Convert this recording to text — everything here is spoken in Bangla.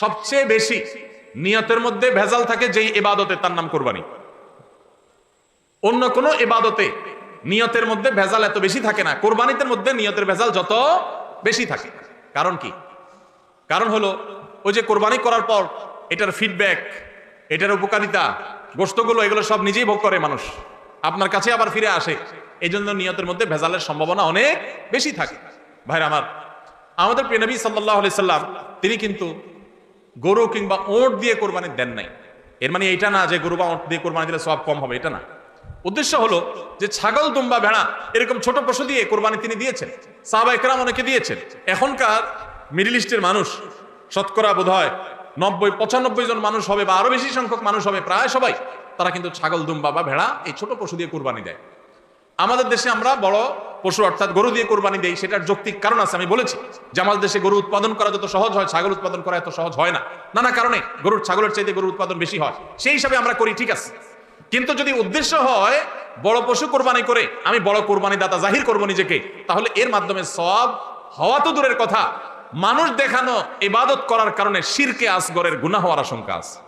সবচেয়ে বেশি নিয়তের মধ্যে ভেজাল থাকে যেই এবাদতে তার নাম কোরবানি। অন্য কোনো এবাদতে নিয়তের মধ্যে ভেজাল এত বেশি থাকে না। কোরবানিতে মধ্যে নিয়তের ভেজাল যত বেশি থাকে। কারণ কি? কারণ হলো, ওই যে কোরবানি করার পর এটার ফিডব্যাক এটার উপকারিতা গোস্তগুলো এগুলো সব নিজেই ভোগ করে মানুষ। আপনার কাছে আবার ফিরে আসে। এই জন্য নিয়তের মধ্যে ভেজালের সম্ভাবনা অনেক বেশি থাকে। ভাইরা আমার, আমাদের প্রেনবী সাল্লাহ সাল্লাম, তিনি কিন্তু গরু কিংবা ওঁট দিয়ে কোরবানি দেন নাই। এর মানে এটা না যে গরু বা ওঁট দিয়ে কোরবানি দিলে সব কম হবে, এটা না। উদ্দেশ্য হলো যে ছাগল, দুম্বা, ভেড়া এরকম ছোট পশু দিয়ে কোরবানি তিনি দিয়েছেন, সাহাবা একরাম অনেকে দিয়েছেন। এখনকার মিডিল ইস্টের মানুষ, শতকরা বোধ হয় নব্বই, পঁচানব্বই জন মানুষ হবে বা আরও বেশি সংখ্যক মানুষ হবে, প্রায় সবাই, তারা কিন্তু ছাগল, দুম্বা বা ভেড়া এই ছোট পশু দিয়ে কোরবানি দেয়। আমাদের দেশে আমরা বড় পশু অর্থাৎ গরু দিয়ে কোরবানি দেই, সেটার যৌক্তিক কারণ আছে, আমি বলেছি। আমাদের দেশে গরু উৎপাদন করা যত সহজ হয়, ছাগল উৎপাদন করা এত সহজ হয় না। নানা কারণে গরুর, ছাগলের চাইতে গরুর উৎপাদন বেশি হয়। সেই হিসাবে আমরা করি, ঠিক আছে। কিন্তু যদি উদ্দেশ্য হয়, বড় পশু কোরবানি করে, আমি বড় কোরবানি দাতা জাহির করব নিজেকে, তাহলে এর মাধ্যমে সব হওয়া তো দূরের কথা। মানুষ দেখানো, ইবাদত করার কারণে শিরকে আসগরের গুনাহ হওয়ার আশঙ্কা আছে।